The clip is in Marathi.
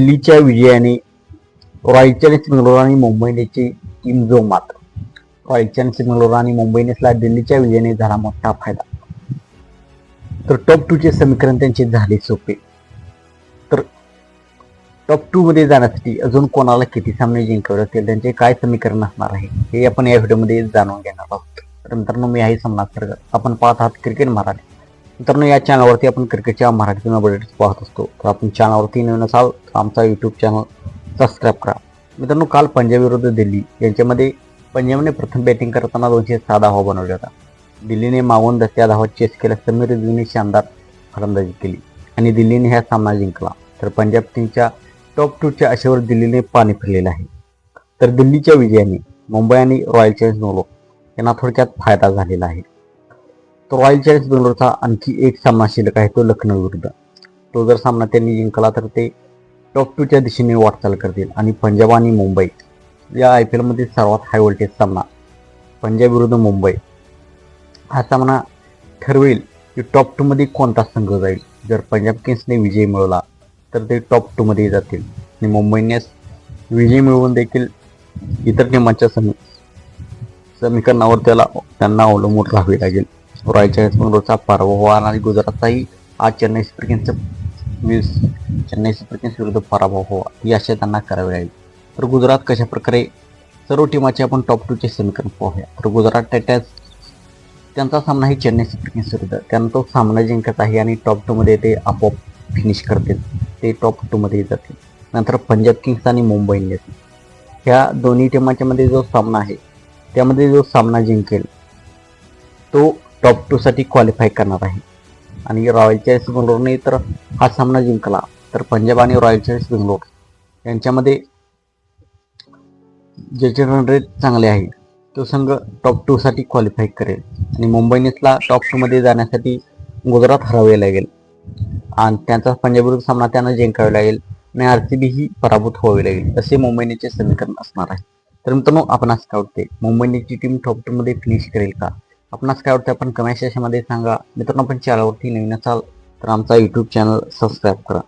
दिल्लीच्या विजयाने रॉयल चॅलेंज बेंगलोर आणि मुंबईनेची टीम जो मात रॉयल चॅलेंज बेंगलोर आणि मुंबईनेसला दिल्लीच्या विजयाने झाला मोठा फायदा. तर टॉप टूचे समीकरण त्यांचे झाले सोपे. तर टॉप टू मध्ये जाण्यासाठी अजून कोणाला किती सामने जिंकावे लागतील? त्यांचे काय समीकरण असणार आहे? हे आपण या व्हिडिओमध्ये जाणून घेणार आहोत. तर मित्रांनो मी आहे समनाथ सरगर आपण पाहत आहात क्रिकेट मराठी. मित्रांनो या चॅनलवरती आपण क्रिकेटच्या मराठीतून अपडेट्स पाहत असतो. तर आपण चॅनलवरती नवीन असाल तर आमचा यूट्यूब चॅनल सबस्क्राईब करा. मित्रांनो काल पंजाब विरुद्ध दिल्ली यांच्यामध्ये पंजाबने प्रथम बॅटिंग करताना दोनशे सहा धावा बनवल्या होता दिल्लीने मागून त्या धावा चेस केल्या समीर रिझवीने शानदार फलंदाजी केली. आणि दिल्लीने हा सामना जिंकला. तर पंजाब टीमच्या टॉप टूच्या आशेवर दिल्लीने पाणी फिरलेलं आहे. तर दिल्लीच्या विजयाने मुंबई आणि रॉयल चॅलेंजर्स नोलो यांना थोडक्यात फायदा झालेला आहे. तर रॉयल चॅलेंज बेंगलोरचा आणखी एक सामना शिल्लक आहे तो लखनौ विरुद्ध. तो जर सामना त्यांनी जिंकला तर ते टॉप टूच्या दिशेने वाटचाल करतील. आणि पंजाब आणि मुंबई या आय पी एलमध्ये सर्वात हाय व्होल्टेज सामना पंजाब विरुद्ध मुंबई. हा सामना ठरवेल की टॉप टूमध्ये कोणता संघ जाईल. जर पंजाब किंग्सने विजय मिळवला तर ते टॉप टूमध्ये जातील. आणि मुंबईने विजय मिळवून देखील इतर टीमांच्या समी समीकरणावर त्याला त्यांना अवलंबून राहावे लागेल. रॉयल चॅलेंज बेंगलोरचा पराभव आणि गुजरातचाही आज चेन्नई सुपर किंग्स वीस चेन्नई सुपर किंग्स विरुद्ध पराभव व्हावा ही आशा त्यांना करावी लागेल तर गुजरात कशा प्रकारे सर्व टीमाचे आपण टॉप टूचे समीकरण पाहूया तर गुजरात टायटन्स त्यांचा सामना आहे चेन्नई सुपर किंग्स विरुद्ध त्यांना तो सामना जिंकत आहे आणि टॉप टूमध्ये ते आपोआप फिनिश करतील ते टॉप टूमध्ये जातील नंतर पंजाब किंग्स आणि मुंबई इंडियन्स ह्या दोन्ही टीमाच्यामध्ये जो सामना आहे त्यामध्ये जो सामना जिंकेल तो टॉप टूसाठी क्वालिफाय करणार आहे. आणि रॉयल चॅलेंजर्स बेंगलोरने तर हा सामना जिंकला. तर पंजाब आणि रॉयल चॅलेंजर्स बेंगलोर यांच्यामध्ये ज्याचे रन रेट चांगले आहे तो संघ टॉप टूसाठी क्वालिफाय करेल. आणि मुंबई इंडियन्सला टॉप टूमध्ये जाण्यासाठी गुजरात हरवावे लागेल. आणि त्यांचा पंजाबविरुद्ध सामना त्यांना जिंकावा लागेल. आणि आर सी बी ही पराभूत व्हावी लागेल असे मुंबई इंडियन्सचे समीकरण असणार आहे. तर मित्रांनो असं काय वाटते मुंबई इंडियन्सची टीम टॉप टूमध्ये फिनिश करेल का? आपणास काय वाटतं आपण कमेंट सेशनमध्ये सांगा. मित्रांनो आपण चॅनलवरती नवीन असाल तर आमचा यूट्यूब चॅनल सबस्क्राईब करा.